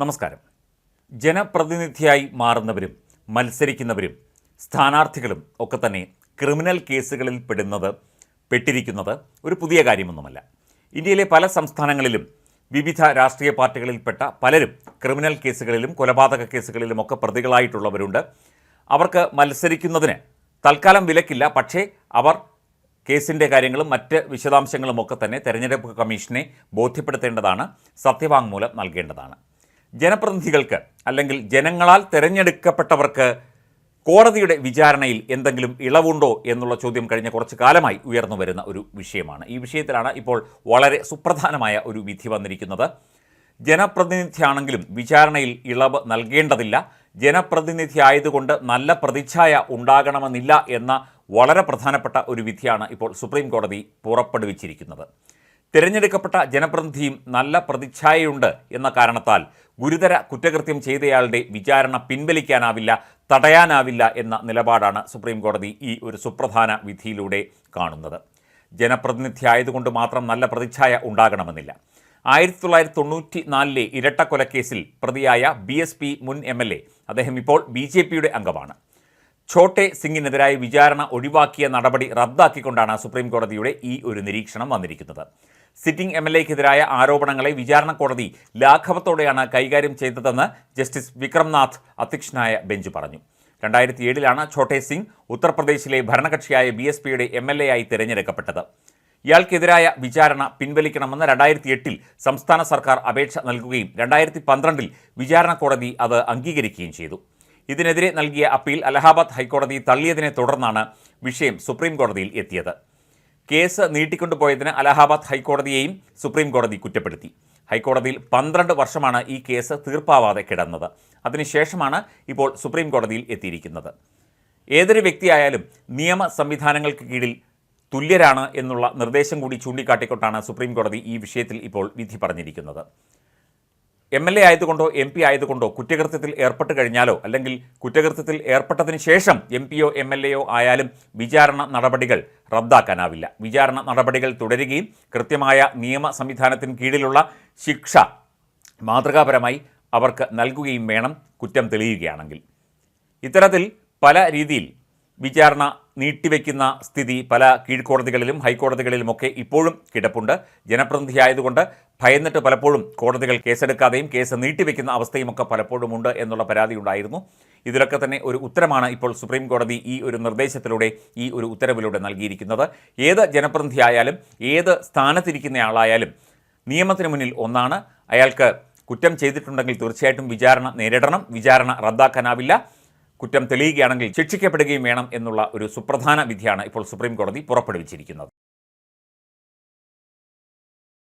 നമസ്കാരം. ജനപ്രതിനിധിയായി മാറുന്നവരും മത്സരിക്കുന്നവരും സ്ഥാനാർത്ഥികളും ഒക്കെ തന്നെ ക്രിമിനൽ കേസുകളിൽ പെടുന്നത് പെട്ടിരിക്കുന്നത് ഒരു പുതിയ കാര്യമൊന്നുമല്ല. ഇന്ത്യയിലെ പല സംസ്ഥാനങ്ങളിലും വിവിധ രാഷ്ട്രീയ പാർട്ടികളിൽപ്പെട്ട പലരും ക്രിമിനൽ കേസുകളിലും കൊലപാതക കേസുകളിലും ഒക്കെ പ്രതികളായിട്ടുള്ളവരുണ്ട്. അവർക്ക് മത്സരിക്കുന്നതിന് തൽക്കാലം വിലക്കില്ല. പക്ഷേ അവർ കേസിന്റെ കാര്യങ്ങളും മറ്റ് വിശദാംശങ്ങളും ഒക്കെ തന്നെ തെരഞ്ഞെടുപ്പ് കമ്മീഷനെ ബോധ്യപ്പെടുത്തേണ്ടതാണ് സത്യവാങ്മൂലം നൽകേണ്ടതാണ്. ജനപ്രതിനിധികൾക്ക് അല്ലെങ്കിൽ ജനങ്ങളാൽ തിരഞ്ഞെടുക്കപ്പെട്ടവർക്ക് കോടതിയുടെ വിചാരണയിൽ എന്തെങ്കിലും ഇളവുണ്ടോ എന്നുള്ള ചോദ്യം കഴിഞ്ഞ കുറച്ച് കാലമായി ഉയർന്നു വരുന്ന ഒരു വിഷയമാണ്. ഈ വിഷയത്തിലാണ് ഇപ്പോൾ വളരെ സുപ്രധാനമായ ഒരു വിധി വന്നിരിക്കുന്നത്. ജനപ്രതിനിധിയാണെങ്കിലും വിചാരണയിൽ ഇളവ് നൽകേണ്ടതില്ല. ജനപ്രതിനിധി ആയതുകൊണ്ട് നല്ല പ്രതിച്ഛായ ഉണ്ടാകണമെന്നില്ല എന്ന വളരെ പ്രധാനപ്പെട്ട ഒരു വിധിയാണ് ഇപ്പോൾ സുപ്രീം കോടതി പുറപ്പെടുവിച്ചിരിക്കുന്നത്. തിരഞ്ഞെടുക്കപ്പെട്ട ജനപ്രതിനിധിയും നല്ല പ്രതിച്ഛായയുണ്ട് എന്ന കാരണത്താൽ ഗുരുതര കുറ്റകൃത്യം ചെയ്തയാളുടെ വിചാരണ പിൻവലിക്കാനാവില്ല തടയാനാവില്ല എന്ന നിലപാടാണ് സുപ്രീം കോടതി ഈ ഒരു സുപ്രധാന വിധിയിലൂടെ കാണുന്നത്. ജനപ്രതിനിധി ആയതുകൊണ്ട് മാത്രം നല്ല പ്രതിച്ഛായ ഉണ്ടാകണമെന്നില്ല. ആയിരത്തി തൊള്ളായിരത്തി തൊണ്ണൂറ്റി നാലിലെ ഇരട്ടക്കൊലക്കേസിൽ പ്രതിയായ ബി എസ് പി മുൻ എം എൽ എ അദ്ദേഹം ഇപ്പോൾ ബി ജെ പിയുടെ അംഗമാണ്. ഛോട്ടെ സിംഗിനെതിരായ വിചാരണ ഒഴിവാക്കിയ നടപടി റദ്ദാക്കിക്കൊണ്ടാണ് സുപ്രീം കോടതിയുടെ ഈ ഒരു നിരീക്ഷണം വന്നിരിക്കുന്നത്. സിറ്റിംഗ് എം എൽ എക്കെതിരായ ആരോപണങ്ങളെ വിചാരണ കോടതി ലാഘവത്തോടെയാണ് കൈകാര്യം ചെയ്തതെന്ന് ജസ്റ്റിസ് വിക്രംനാഥ് അധ്യക്ഷനായ ബെഞ്ച് പറഞ്ഞു. രണ്ടായിരത്തി ഏഴിലാണ് ഛോട്ടെ സിംഗ് ഉത്തർപ്രദേശിലെ ഭരണകക്ഷിയായ ബി എസ് പിയുടെ എം എൽ എ ആയി തിരഞ്ഞെടുക്കപ്പെട്ടത്. ഇയാൾക്കെതിരായ വിചാരണ പിൻവലിക്കണമെന്ന് രണ്ടായിരത്തി എട്ടിൽ സംസ്ഥാന സർക്കാർ അപേക്ഷ നൽകുകയും രണ്ടായിരത്തി പന്ത്രണ്ടിൽ വിചാരണ കോടതി അത് അംഗീകരിക്കുകയും ചെയ്തു. ഇതിനെതിരെ നൽകിയ അപ്പീൽ അലഹാബാദ് ഹൈക്കോടതി തള്ളിയതിനെ തുടർന്നാണ് വിഷയം സുപ്രീം കോടതിയിൽ എത്തിയത്. കേസ് നീട്ടിക്കൊണ്ടുപോയതിന് അലഹാബാദ് ഹൈക്കോടതിയെയും സുപ്രീം കോടതി കുറ്റപ്പെടുത്തി. ഹൈക്കോടതിയിൽ പന്ത്രണ്ട് വർഷമാണ് ഈ കേസ് തീർപ്പാവാതെ കിടന്നത്. അതിനുശേഷമാണ് ഇപ്പോൾ സുപ്രീം കോടതിയിൽ എത്തിയിരിക്കുന്നത്. ഏതൊരു വ്യക്തിയായാലും നിയമ സംവിധാനങ്ങൾക്ക് കീഴിൽ തുല്യരാണ് എന്നുള്ള നിർദ്ദേശം കൂടി ചൂണ്ടിക്കാട്ടിക്കൊണ്ടാണ് സുപ്രീം കോടതി ഈ വിഷയത്തിൽ ഇപ്പോൾ വിധി പറഞ്ഞിരിക്കുന്നത്. എം എൽ എ ആയതുകൊണ്ടോ എം പി ആയതുകൊണ്ടോ കുറ്റകൃത്യത്തിൽ ഏർപ്പെട്ട് കഴിഞ്ഞാലോ അല്ലെങ്കിൽ കുറ്റകൃത്യത്തിൽ ഏർപ്പെട്ടതിന് ശേഷം എം പിയോ എം എൽ എയോ ആയാലും വിചാരണ നടപടികൾ റദ്ദാക്കാനാവില്ല. വിചാരണ നടപടികൾ തുടരുകയും കൃത്യമായ നിയമ സംവിധാനത്തിന് കീഴിലുള്ള ശിക്ഷ മാതൃകാപരമായി അവർക്ക് നൽകുകയും വേണം കുറ്റം തെളിയുകയാണെങ്കിൽ. ഇത്തരത്തിൽ പല രീതിയിൽ വിചാരണ നീട്ടിവെക്കുന്ന സ്ഥിതി പല കീഴ്ക്കോടതികളിലും ഹൈക്കോടതികളിലുമൊക്കെ ഇപ്പോഴും കിടപ്പുണ്ട്. ജനപ്രതിനിധിയായതുകൊണ്ട് ഭയന്നിട്ട് പലപ്പോഴും കോടതികൾ കേസെടുക്കാതെയും കേസ് നീട്ടിവെക്കുന്ന അവസ്ഥയുമൊക്കെ പലപ്പോഴും ഉണ്ട് എന്നുള്ള പരാതി ഉണ്ടായിരുന്നു ഇതിലൊക്കെ തന്നെ ഒരു ഉത്തരമാണ് ഇപ്പോൾ സുപ്രീം കോടതി ഈ ഒരു നിർദ്ദേശത്തിലൂടെ ഈ ഒരു ഉത്തരവിലൂടെ നൽകിയിരിക്കുന്നത്. ഏത് ജനപ്രതിനിധിയായാലും ഏത് സ്ഥാനത്തിരിക്കുന്നയാളായാലും നിയമത്തിന് മുന്നിൽ ഒന്നാണ്. അയാൾക്ക് കുറ്റം ചെയ്തിട്ടുണ്ടെങ്കിൽ തീർച്ചയായിട്ടും വിചാരണ നേരിടണം. വിചാരണ റദ്ദാക്കാനാവില്ല. കുറ്റം തെളിയുകയാണെങ്കിൽ ശിക്ഷിക്കപ്പെടുകയും വേണം എന്നുള്ള ഒരു സുപ്രധാന വിധിയാണ് ഇപ്പോൾ സുപ്രീം കോടതി പുറപ്പെടുവിച്ചിരിക്കുന്നത്.